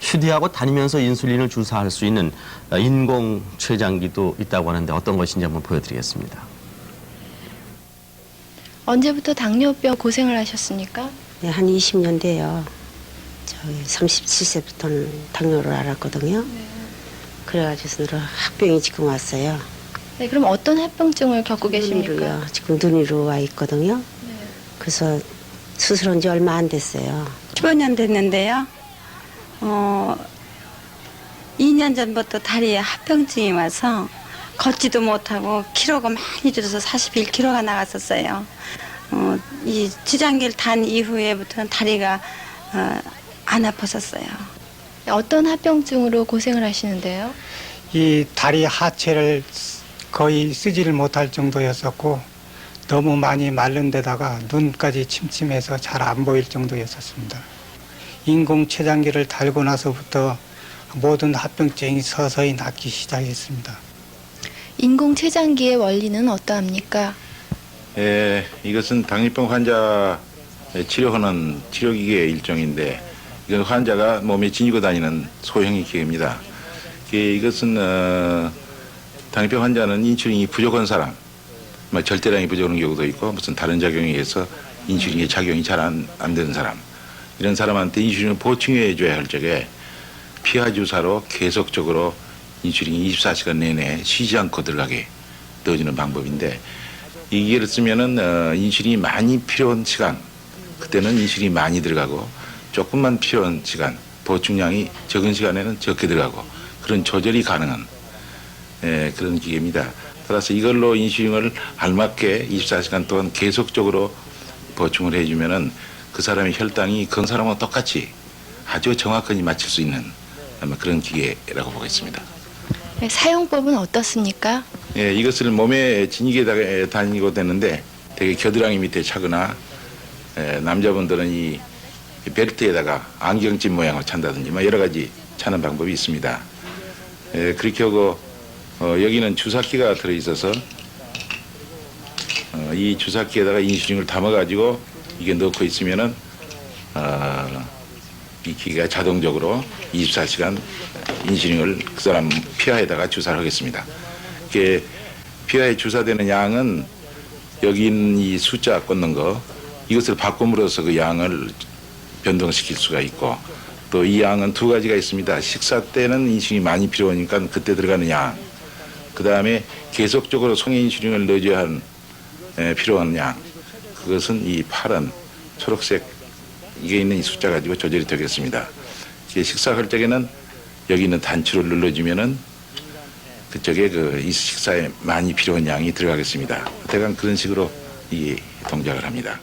휴대하고 다니면서 인슐린을 주사할 수 있는 인공 췌장기도 있다고 하는데 어떤 것인지 한번 보여드리겠습니다. 언제부터 당뇨병 고생을 하셨습니까? 네, 한 20년 돼요. 저기 37세부터는 당뇨를 알았거든요. 그래가지고 합병이 지금 왔어요. 네, 그럼 어떤 합병증을 겪고 계십니까? 눈이로요. 지금 눈이로 와 있거든요. 그래서 수술한 지 얼마 안 됐어요. 15년 됐는데요. 어, 2년 전부터 다리에 합병증이 와서 걷지도 못하고 키로가 많이 줄어서 41kg가 나갔었어요. 어, 이 지장기를 단 이후에부터는 다리가 어, 안 아팠었어요. 네, 어떤 합병증으로 고생을 하시는데요? 이 다리 하체를 거의 쓰지를 못할 정도였었고 너무 많이 마른 데다가 눈까지 침침해서 잘 안 보일 정도였었습니다. 인공 췌장기를 달고 나서부터 모든 합병증이 서서히 낫기 시작했습니다. 인공 췌장기의 원리는 어떠합니까? 예, 이것은 당뇨병 환자 치료하는 치료기계의 일종인데 이건 환자가 몸에 지니고 다니는 소형의 기계입니다. 이- 이것은 어, 당뇨병 환자는 인슐린이 부족한 사람, 뭐 절대량이 부족한 경우도 있고 무슨 다른 작용에 의해서 인슐린의 작용이 잘안안 되는 사람 이런 사람한테 인슐린을 보충해 줘야 할 적에 피하 주사로 계속적으로 인슐린이 24시간 내내 쉬지 않고 들어가게 넣어주는 방법인데 이 기계를 쓰면은 어, 인슐린이 많이 필요한 시간 그때는 인슐린이 많이 들어가고 조금만 필요한 시간 보충량이 적은 시간에는 적게 들어가고 그런 조절이 가능한 예, 그런 기계입니다. 따라서 이걸로 인슐린을 알맞게 24시간 동안 계속적으로 보충을 해주면은 그 사람의 혈당이 건 사람과 똑같이 아주 정확하게 맞출 수 있는 아마 그런 기계라고 보겠습니다. 네, 사용법은 어떻습니까? 예, 이것을 몸에 지니게 다니고 되는데 되게 겨드랑이 밑에 차거나 예, 남자분들은 이 벨트에다가 안경찜 모양을 찬다든지 뭐 여러 가지 차는 방법이 있습니다. 예, 그렇게 하고 어, 여기는 주사기가 들어있어서 어, 이 주사기에다가 인슐린을 담아가지고 이게 넣고 있으면은 어, 이 기계가 자동적으로 24시간 인슐린을 그 사람 피하에다가 주사를 하겠습니다. 이게 피하에 주사되는 양은 여기 있는 이 숫자 꽂는 거 이것을 바꿈으로써 그 양을 변동시킬 수가 있고 또 이 양은 두 가지가 있습니다. 식사 때는 인슐린이 많이 필요하니까 그때 들어가는 양. 그 다음에 계속적으로 송해 인슐린을 넣어줘야 한 에, 필요한 양. 그것은 이 파란 초록색 이게 있는 이 숫자 가지고 조절이 되겠습니다. 식사할 적에는 여기 있는 단추를 눌러주면은 그쪽에 그 이 식사에 많이 필요한 양이 들어가겠습니다. 대강 그런 식으로 이 동작을 합니다.